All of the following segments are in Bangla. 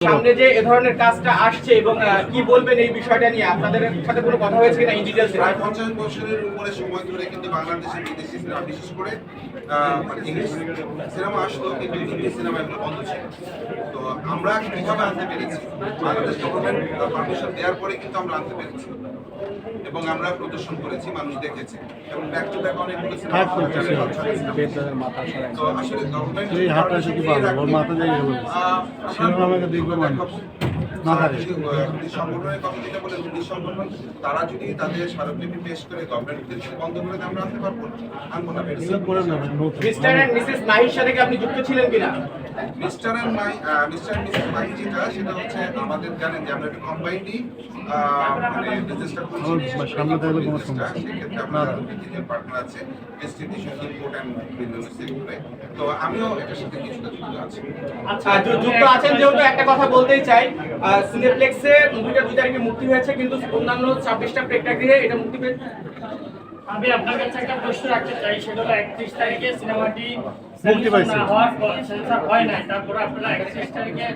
সামনে যে এ ধরনের কাজটা আসছে এবং কি বলবেন এই বিষয়টা নিয়ে? আপনাদের সাথে কোনো কথা হয়েছে কিনা ইন ডিটেলস প্রায় পঞ্চাশ বছরের উপরে সময় ধরে কিন্তু বাংলাদেশে বিদেশি সিনেমা বিশেষ করে মানে ইংলিশ সিনেমা আসতো কিন্তু হিন্দি সিনেমা এগুলো বন্ধ ছিল। তো আমরা কীভাবে আনতে পেরেছি? বাংলাদেশ গভর্নমেন্ট পারমিশন দেওয়ার পরে কিন্তু আমরা আনতে পেরেছি। এবং আমরা প্রদর্শন করেছি মানুষ দেখেছে। এবং ব্যাক টু ব্যাক অনেকগুলো তো আসলে গভর্নমেন্ট বলে দুটি সংগঠন তারা যদি তাদের স্মারকলিপি পেশ করে গভর্নমেন্টকে বন্ধ করে দেয়, আমরা আসতে পারব না। আনব মিস্টার অ্যান্ড মিসেস নাহির সাথে আপনি যুক্ত ছিলেন কিনা? Mister and my mister and missus my যেটা সেটা হচ্ছে আমাদের জানেন যে আমরা একটা কম্বাইন্ডলি মানে বিজনেসটা করছি আমার সামনে থাকলে কোনো সমস্যা। সেক্ষেত্রে তিনজন পার্টনার আছে ডিস্ট্রিবিউশন ইম্পোর্ট অ্যান্ড বিজনেস সেক্টরে তো আমিও এটার সাথে কিছুটা যুক্ত আছি। আচ্ছা যু- যুক্ত আছেন যেহেতু একটা কথা বলতেই চাই সিনেপ্লেক্সে মুভিটা দুই তারিখে মুক্তি হয়েছে কিন্তু অন্যান্য ছাব্বিশটা প্রেক্ষাগৃহে এটা মুক্তি পেয়ে আমি আপনার কাছে একটা প্রশ্ন রাখতে চাই সেটা হলো একত্রিশ তারিখে সিনেমাটি মুক্তি পাইছে। না হওয়ার পর সেন্সার হয় নাই। তারপরে আপনারা তারিখে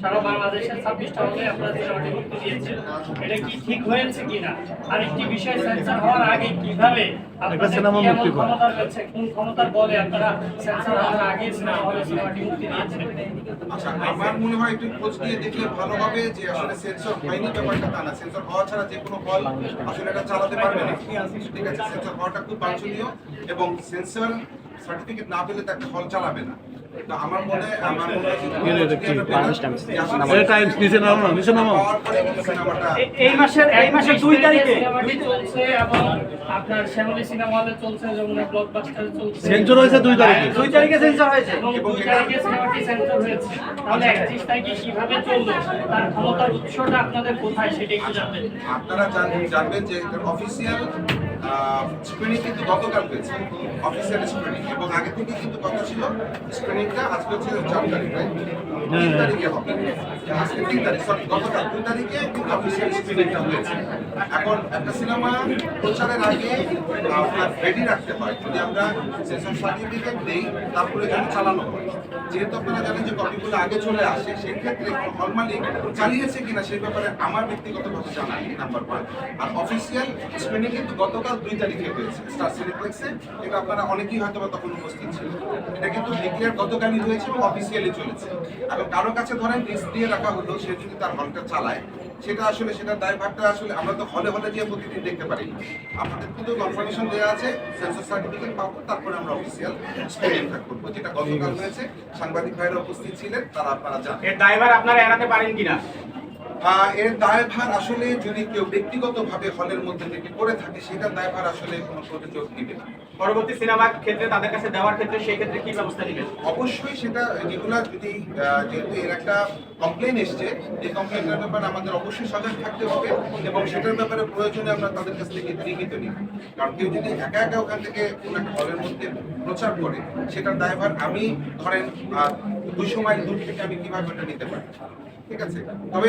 সারা বাংলাদেশের ছাব্বিশটা হলে আপনারা সিনেমাটি মুক্তি দিয়েছেন এটা কি ঠিক হয়েছে কিনা? আরেকটি বিষয় সেন্সার হওয়ার আগে কীভাবে আপনাদের সিনেমা কি এমন মুক্তি পায়। ক্ষমতার কাছে কোন ক্ষমতার বলে আপনারা সেন্সার হওয়ার আগে সিনেমা হলে সিনেমাটি মুক্তি দিয়েছেন? আচ্ছা আমার মনে হয় একটু খোঁজ নিয়ে দেখলে ভালো হবে যে আসলে সেন্সর হয়নি ব্যাপারটা তা না। সেন্সর হওয়া ছাড়া যে কোনো হল আসলে এটা চালাতে পারবে না। ঠিক আছে সেন্সর হওয়াটা খুব বাঞ্ছনীয় এবং সেন্সর সার্টিফিকেট না পেলে হল চালাবে না। তো আমার মনে আমার মনে হয় এর এটা কি? যে এর টাইমস নিচে নামাও। নিচে নামাও। পাওয়ার পরে কিন্তু সিনেমাটা এ- এই মাসের এই মাসের দুই তারিখে। চলছে এবং আপনার শ্যামলী সিনেমা হলে চলছে যমুনা ব্লকবাস্টারে চলছে। সেঞ্চুর হয়েছে দুই তারিখে। দুই তারিখে সেন্সর হয়েছে। এবং দুই তারিখে সিনেমাটি সেন্সর হয়েছে। তাহলে একত্রিশ তারিখে কীভাবে চলল তার ক্ষমতার উৎসটা আপনাদের কোথায় সেটা একটু জানবেন। আপনারা জানবেন যে অফিসিয়াল স্ক্রিনিং কিন্তু গতকাল হয়েছে অফিসিয়াল স্ক্রিনিং এবং আগে থেকে কিন্তু কথা ছিল স্ক্রিনিংটা আজকে হচ্ছে চার তারিখ right? তিন তারিখে হবে। আজকে তিন তারিখ সরি গতকাল দুই তারিখে কিন্তু অফিসিয়াল স্ক্রিনিংটা হয়েছে। এখন একটা সিনেমা প্রচারের আগে আপনার রেডি রাখতে হয় যদি আমরা সেশন সার্টিফিকেট দেই তারপরে যেন চালানো হয়। যেহেতু আপনারা জানেন যে কপিগুলো আগে চলে আসে সেই ক্ষেত্রে হল মালিক চালিয়েছে কিনা সেই ব্যাপারে আমার ব্যক্তিগতভাবে জানা নাম্বার ওয়ান আর অফিসিয়াল স্ক্রিনিং কিন্তু গতকাল দুই তারিখে হয়েছে স্টার সিনেপ্লেক্সে এটা আপনারা অনেকেই হয়তো বা তখন উপস্থিত ছিল এটা কিন্তু ডিক্লেয়ার গতকালই হয়েছে এবং অফিসিয়ালি চলেছে। এখন কারও কাছে ধরেন রিস্ক দিয়ে রাখা হলো, সে যদি তার হলটা চালায়, সেটা আসলে সেটার দায়ভারটা আসলে আমরা তো হলে হলে গিয়ে প্রতিদিন দেখতে পারি। আমাদের কিন্তু কনফার্মেশন দেওয়া আছে সেন্সার সার্টিফিকেট পাবো, তারপরে আমরা অফিসিয়াল স্ক্রিনিংটা করব, যেটা গতকাল হয়েছে। সাংবাদিক ভাইরা উপস্থিত ছিলেন, তারা আপনারা জানেন। এর দায়ভার আপনারা এড়াতে পারেন কিনা? এর দায়ভার আসলে যদি কেউ ব্যক্তিগতভাবে হলের মধ্যে থেকে করে থাকে সেটার দায়ভার আসলে কোনো প্রযোজক নিবে না। পরবর্তী সিনেমার ক্ষেত্রে তাদের কাছে দেওয়ার ক্ষেত্রে সেই ক্ষেত্রে কি ব্যবস্থা নেবেন অবশ্যই সেটা রেগুলার যদি যেহেতু এর একটা কমপ্লেন এসছে এই কমপ্লেনটার ব্যাপারে আমাদের অবশ্যই সজাগ থাকতে হবে এবং সেটার ব্যাপারে প্রয়োজনে আমরা তাদের কাছ থেকে লিখিত নিই। কারণ কেউ যদি একা একা ওখান থেকে কোনো একটা হলের মধ্যে প্রচার করে সেটার দায়ভার আমি ধরেন দুইশো মাইল দূর থেকে আমি কীভাবে ওটা নিতে পারি? ঠিক আছে। তবে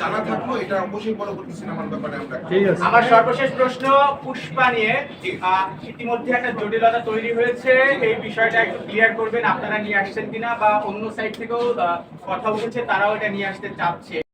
জানা থাকল এটা অবশ্যই পরবর্তী সিনেমার ব্যাপারে আমরা ঠিক আছে। আমার সর্বশেষ প্রশ্ন পুষ্পা নিয়ে আহ, ইতিমধ্যে একটা জটিলতা তৈরি হয়েছে। এই বিষয়টা একটু ক্লিয়ার করবেন আপনারা নিয়ে আসছেন কিনা বা অন্য সাইড থেকেও আহ, কথা উঠেছে তারাও এটা নিয়ে আসতে চাচ্ছে।